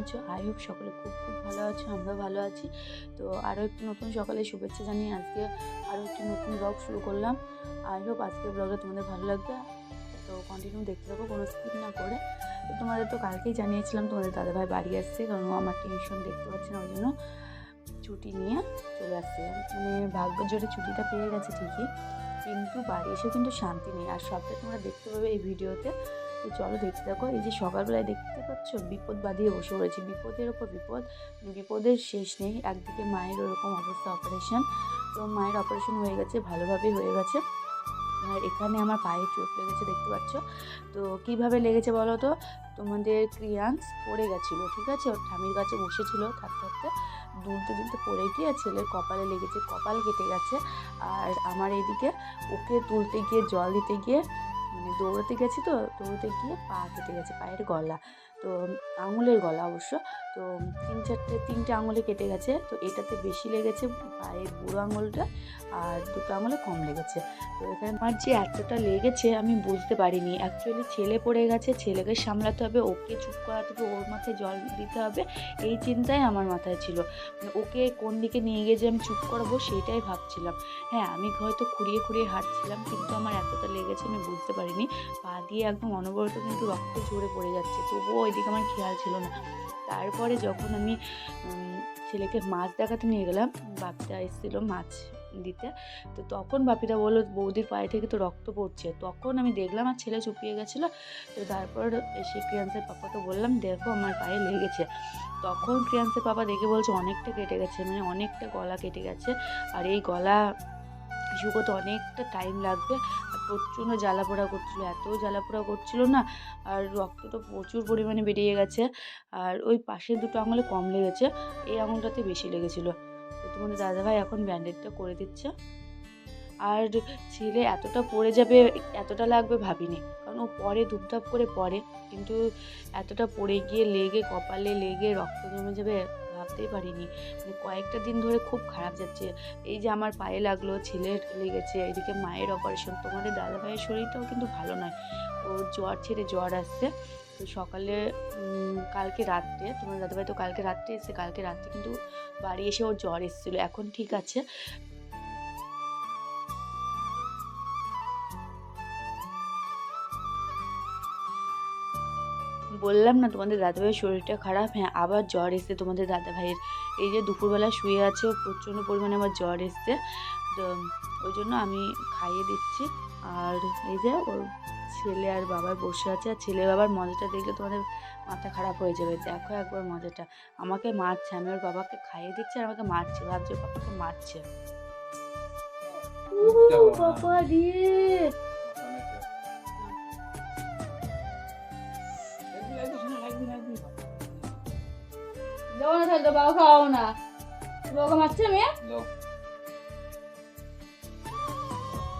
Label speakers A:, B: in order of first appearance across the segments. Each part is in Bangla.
A: আছো? আই হোপ সকলে খুব খুব ভালো আছো আমরা ভালো আছি। তো আরও একটি নতুন সকালে শুভেচ্ছা জানিয়ে আজকে আরও একটি নতুন ব্লগ শুরু করলাম। আই হোপ আজকের ব্লগটা তোমাদের ভালো লাগবে। তো কন্টিনিউ দেখতে থাকো, কোনো স্কিপ না করে। তো তোমাদের তো কালকেই জানিয়েছিলাম, তোমাদের দাদাভাই বাড়ি আসছে, কারণ ও আমার টেনশন দেখতে পাচ্ছে না, ওই জন্য ছুটি নিয়ে চলে আসছে। মানে ভাগ্য জোরে ছুটিটা পেয়ে গেছে ঠিকই, কিন্তু বাড়ি এসে কিন্তু শান্তি নেই। আর সবটা তোমরা দেখতে পাবে এই ভিডিওতে তো চলো দেখতে থাকো। এই যে সকালবেলায় দেখতে পাচ্ছ, বিপদ বাঁধিয়ে বসে পড়েছি। বিপদের ওপর বিপদ, বিপদের শেষ নেই। একদিকে মায়ের ওরকম অবস্থা অপারেশন তো মায়ের অপারেশন হয়ে গেছে, ভালোভাবেই হয়ে গেছে। আর এখানে আমার পায়ে চোট লেগেছে, দেখতে পাচ্ছ? তো কীভাবে লেগেছে বলো তো? তোমাদের ক্রিয়ান্স পড়ে গেছিল, ঠিক আছে? ওর ঠামির কাছে বসেছিল থাকতে থাকতে। দুলতে দুলতে পড়ে গিয়ে ছেলের কপালে লেগেছে, কপাল কেটে গেছে। আর আমার এইদিকে ওকে তুলতে গিয়ে, জল দিতে গিয়ে মানে দৌড়াতে গেছি তো দৌড়াতে গিয়ে পা কেটে গেছে পায়ের গলা। তো, আঙুলের গলা অবশ্য। তো, তিন চারটে, তিনটে আঙুলে কেটে গেছে। তো, এটাতে বেশি লেগেছে পায়ের বুড়ো আঙুলটা আর দুটো আঙুলে কম লেগেছে। তো, এখানে আমার যে এতটা লেগেছে আমি বুঝতে পারিনি। অ্যাকচুয়ালি ছেলে পড়ে গেছে, ছেলেকে সামলাতে হবে, ওকে চুপ করাতে হবে, ওর মাথায় জল দিতে হবে, এই চিন্তাই আমার মাথায় ছিল। মানে ওকে কোন দিকে নিয়ে গিয়ে যে আমি চুপ করাবো সেটাই ভাবছিলাম। হ্যাঁ আমি হয়তো খুঁড়িয়ে খুঁড়িয়ে হাঁটছিলাম, কিন্তু আমার এতটা লেগেছে আমি বুঝতে পারিনি। পা দিয়ে একদম অনবরত কিন্তু রক্ত ঝরে পড়ে যাচ্ছে। তবুও ওইদিকে আমার খেয়াল ছিল না। তারপরে যখন আমি ছেলেকে মাছ দেখাতে নিয়ে গেলাম বাপিটা এসেছিল মাছ দিতে। তো তখন বাপিটা বলল, বৌদির পায়ে থেকে তো রক্ত পড়ছে। তখন আমি দেখলাম আর ছেলে চুপিয়ে গেছিল। তো তারপর এসে ক্রিয়ান্সের পাপাকে বললাম, দেখো আমার পায়ে লেগেছে। তখন ক্রিয়ান্সের পাপা দেখে বলছে, অনেকটা কেটে গেছে। মানে অনেকটা গলা কেটে গেছে। আর এই গলা শুকোতে অনেকটা টাইম লাগবে। আর প্রচণ্ড জ্বালা পোড়া করছিল এত জ্বালা পোড়া করছিল না, আর রক্ত তো প্রচুর পরিমাণে বেরিয়ে গেছে। আর ওই পাশের দুটো আঙুলে কম লেগেছে, এই আঙুলটাতে বেশি লেগেছিলো। তো তোমাদের দাদাভাই এখন ব্যান্ডেডটা করে দিচ্ছে। আর ছেলে এতটা পড়ে যাবে, এতটা লাগবে ভাবিনি। কারণ ও পরে, ধূপধাপ করে পড়ে, কিন্তু এতটা পড়ে গিয়ে লেগে, কপালে লেগে রক্ত জমে যাবে ভাবতেই পারিনি। মানে কয়েকটা দিন ধরে খুব খারাপ যাচ্ছে। এই যে আমার পায়ে লাগল ছেলের লেগেছে এদিকে মায়ের অপারেশন তোমাদের দাদা ভাইয়ের শরীরটাও কিন্তু ভালো নয়। ও জ্বর ছেড়ে জ্বর আসছে। তো সকালে কালকে রাত্রে, তোমার দাদাভাই তো কালকে রাত্রে এসে কালকে রাত্রে কিন্তু বাড়ি এসে ওর জ্বর এসেছিল। এখন ঠিক আছে। বললাম না তোমাদের দাদাভাইয়ের শরীরটা খারাপ হ্যাঁ আবার জ্বর এসছে তোমাদের দাদাভাইয়ের। এই যে দুপুরবেলা শুয়ে আছে প্রচণ্ড পরিমাণে আবার জ্বর এসছে। তো ওই জন্য আমি খাইয়ে দিচ্ছি। আর এই যে ওর ছেলে আর বাবার বসে আছে আর ছেলে বাবার মজাটা দেখলে তোমাদের মাথা খারাপ হয়ে যাবে। দেখো একবার মজাটা। আমাকে মারছে আমি ওর বাবাকে খাইয়ে দিচ্ছি আর আমাকে মারছে ভাবছে ওর বাবাকে মারছে। বাবা দিয়ে দেবো না তাহলে তো বাবা খাওয়াও না। বাবাকে মারছে মেয়ে?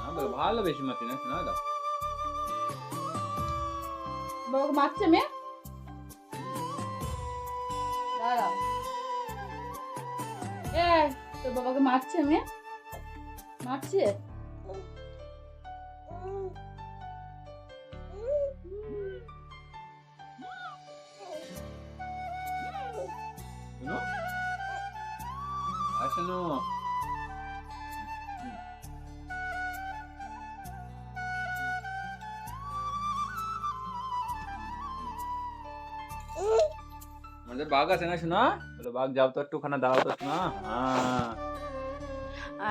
B: না বলো ভালো বেশি মাতি না শোনা দাও
A: বাবাকে মারছে মেয়ে? দাঁড়াও এ তোর বাবাকে মারছে মেয়ে? মারছে?
B: আসনো আমাদের বাঘ আছে না শোনা বলো বাঘ যাও তো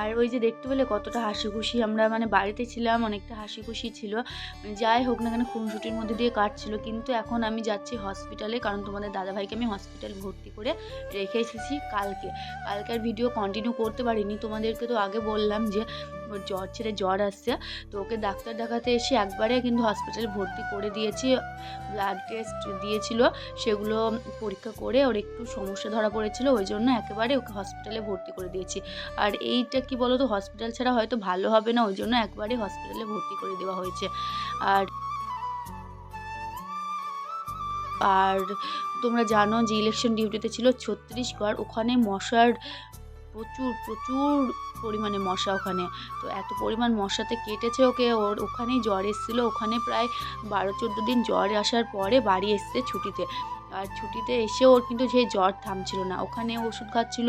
A: আর ওই যে দেখতে পেলে কতটা হাসি খুশি আমরা মানে বাড়িতে ছিলাম, অনেকটা হাসি খুশি ছিল। যাই হোক না কেন খুনসুটির মধ্যে দিয়ে কাটছিল। কিন্তু এখন আমি যাচ্ছি হসপিটালে কারণ তোমাদের দাদাভাইকে আমি হসপিটাল ভর্তি করে রেখে এসেছি কালকে। কালকের ভিডিও কন্টিনিউ করতে পারিনি। তোমাদেরকে তো আগে বললাম যে ওর জ্বর ছেড়ে জ্বর আসছে। তো ওকে ডাক্তার দেখাতে এসে একবারে কিন্তু হসপিটালে ভর্তি করে দিয়েছি। ব্লাড টেস্ট দিয়েছিল, সেগুলো পরীক্ষা করে ওর একটু সমস্যা ধরা পড়েছিল, ওই জন্য একেবারে ওকে হসপিটালে ভর্তি করে দিয়েছি। আর এইটা কি বলো তো হসপিটাল ছাড়া হয়তো ভালো হবে না, ওই জন্য একবারে হসপিটালে ভর্তি করে দেওয়া হয়েছে। আর আর তোমরা জানো যে ইলেকশন ডিউটিতে ছিল ছত্রিশগড়, ওখানে মশার প্রচুর প্রচুর পরিমাণে মশা ওখানে। তো এত পরিমাণ মশাতে কেটেছে ওকে। ওর ওখানেই জ্বর এসেছিল। ওখানে প্রায় বারো, চোদ্দ দিন জ্বর আসার পরে বাড়ি এসছে ছুটিতে। আর ছুটিতে এসে ওর কিন্তু সেই জ্বর থামছিল না। ওখানে ওষুধ খাচ্ছিল,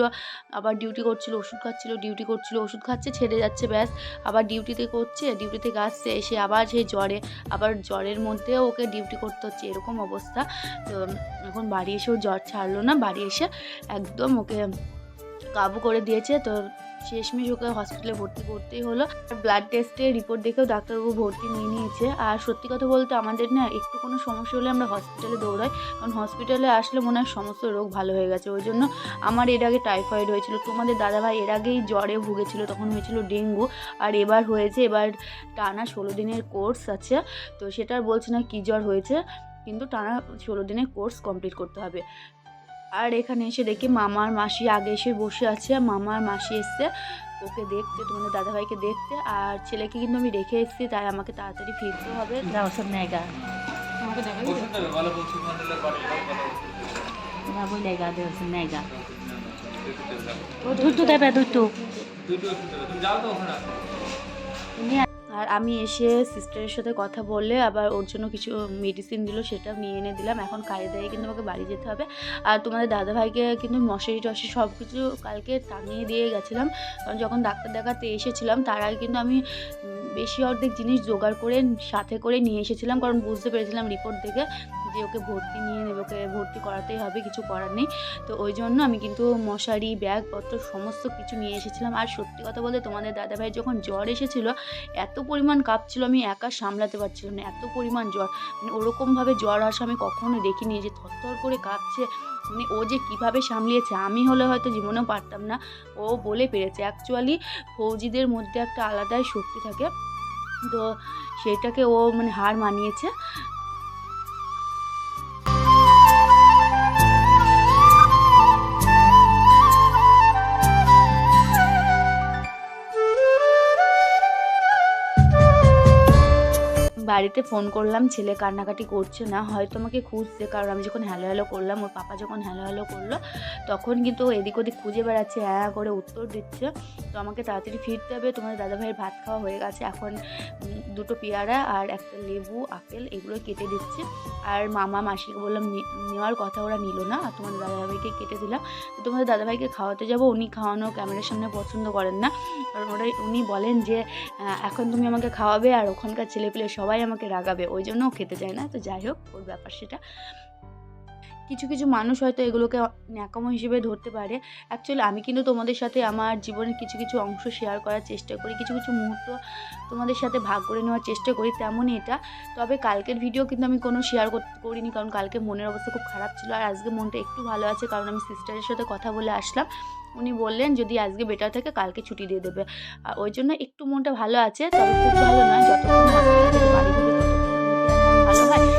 A: আবার ডিউটি করছিল, ওষুধ খাচ্ছিল, ডিউটি করছিল, ওষুধ খাচ্ছে, ছেড়ে যাচ্ছে, ব্যাস। আবার ডিউটিতে করছে ডিউটি থেকে আসছে এসে আবার সেই জ্বরে, আবার জ্বরের মধ্যেও ওকে ডিউটি করতে হচ্ছে। এরকম অবস্থা। তো এখন বাড়ি এসেও জ্বর ছাড়লো না। বাড়ি এসে একদম ওকে কাবু করে দিয়েছে। তো শেষমেশ ওকে হসপিটালে ভর্তি করতেই হলো। ব্লাড টেস্টে রিপোর্ট দেখেও ডাক্তারবাবু ভর্তি নিয়ে নিয়েছে। আর সত্যি কথা বলতে আমাদের না একটু কোনো সমস্যা হলে আমরা হসপিটালে দৌড়াই। কারণ হসপিটালে আসলে মনে হয় সমস্ত রোগ ভালো হয়ে গেছে। ওই জন্য আমার এর আগে টাইফয়েড হয়েছিল। তোমাদের দাদাভাই এর আগেই জ্বরে ভুগেছিল, তখন হয়েছিল ডেঙ্গু। আর এবার হয়েছে, এবার টানা ষোলো দিনের কোর্স আছে। তো সেটা বলছে না কী জ্বর হয়েছে। কিন্তু টানা ষোলো দিনের কোর্স কমপ্লিট করতে হবে। আর এখানে এসে দেখি মামার মাসি আগে এসে বসে আছে মামার মাসি এসছে। ওকে দেখতে তোমাদের দাদাভাইকে দেখতে আর ছেলেকে কিন্তু আমি রেখে এসেছি তাই আমাকে তাড়াতাড়ি ফিরতে হবে।
C: ওষুধ নেগা
B: না।
C: বাবু লেগা দে ওষুধ নেগা দুটো দেবে দুটো
B: দুটো তুমি যাও তো ওখানে।
A: আর আমি এসে সিস্টারের সাথে কথা বলে আবার ওর জন্য কিছু মেডিসিন দিল সেটা নিয়ে এনে দিলাম। এখন কাজে দেয় কিন্তু আমাকে বাড়ি যেতে হবে। আর তোমাদের দাদাভাইকে কিন্তু মশারি টশারি সব কিছু কালকে টাঙিয়ে দিয়ে গেছিলাম। কারণ যখন ডাক্তার দেখাতে এসেছিলাম, তার আগে কিন্তু আমি বেশি অর্ধেক জিনিস জোগাড় করে সাথে করে নিয়ে এসেছিলাম। কারণ বুঝতে পেরেছিলাম রিপোর্ট দেখে যে ওকে ভর্তি নিয়ে নেবে, ওকে ভর্তি করাতেই হবে, কিছু করার নেই। তো ওই জন্য আমি কিন্তু মশারি, ব্যাগপত্র, সমস্ত কিছু নিয়ে এসেছিলাম। আর সত্যি কথা বলতে তোমাদের দাদাভাই যখন জ্বর এসেছিল, এত পরিমাণ কাঁপছিল, আমি একা সামলাতে পারছিলাম না, এত পরিমাণ জ্বর। মানে ওরকমভাবে জ্বর আসা আমি কখনো দেখিনি, যে থরথর করে কাঁপছে মানে ও যে কীভাবে সামলিয়েছে, আমি হলে হয়তো জীবনেও পারতাম না। ও বলে পেরেছে অ্যাকচুয়ালি ফৌজিদের মধ্যে একটা আলাদাই শক্তি থাকে। তো সেটাকে ও মানে হার মানিয়েছে। বাড়িতে ফোন করলাম, ছেলে কান্নাকাটি করছে না, হয়তো আমাকে খুঁজছে, কারণ আমি যখন হ্যালো হ্যালো করলাম, ওর পাপা যখন হ্যালো হ্যালো করল, তখন কিন্তু এদিক ওদিক খুঁজে বেড়াচ্ছে হ্যাঁ করে উত্তর দিচ্ছে। তো আমাকে তাড়াতাড়ি ফিরতে হবে তোমার দাদাভাইয়ের ভাত খাওয়া হয়ে গেছে, এখন দুটো পেয়ারা আর একটা লেবু, আপেল এগুলো কেটে দিচ্ছে। আর মামা মাসিকে বললাম নেওয়ার কথা ওরা নিল না, আর তোমাদের দাদাভাইকে কেটে দিলাম। তো তোমাদের দাদাভাইকে খাওয়াতে যাব, উনি খাওয়ানো ক্যামেরার সামনে পছন্দ করেন না। কারণ ওরা উনি বলেন যে এখন তুমি আমাকে খাওয়াবে, আর ওখানকার ছেলেপিলে সবাই আমাকে রাগাবে ওই জন্য খেতে চায় না। তো যাই হোক ওর ব্যাপার সেটা। কিছু কিছু মানুষ হয়তো এগুলোকে ন্যাকামো হিসেবে ধরতে পারে। অ্যাকচুয়ালি আমি কিন্তু তোমাদের সাথে আমার জীবনের কিছু কিছু অংশ শেয়ার করার চেষ্টা করি। কিছু কিছু মুহূর্ত তোমাদের সাথে ভাগ করে নেওয়ার চেষ্টা করি, তেমনই এটা। তবে কালকের ভিডিও কিন্তু আমি কোনো শেয়ার করিনি, কারণ কালকে মনের অবস্থা খুব খারাপ ছিল আর আজকে মনটা একটু ভালো আছে, কারণ আমি সিস্টারের সাথে কথা বলে আসলাম। উনি বললেন, যদি আজকে বেটার থাকে, কালকে ছুটি দিয়ে দেবে। আর ওই জন্য একটু মনটা ভালো আছে, তবে খুব ভালো নয়, যতক্ষণ ভালো হয়।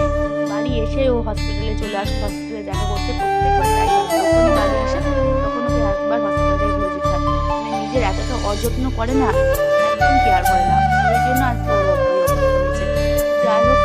A: এসে ও হসপিটালে চলে আসতো হসপিটালে দেখা করতে প্রত্যেকবার তাই তখনই বাড়ি আসে তখন ওকে একবার হসপিটালে ঘুরে যেতে হয়। মানে নিজের এতটা অযত্ন করে না, একদম কেয়ার করে না। ওই জন্য আজকে ওর হয়েছে। যাই হোক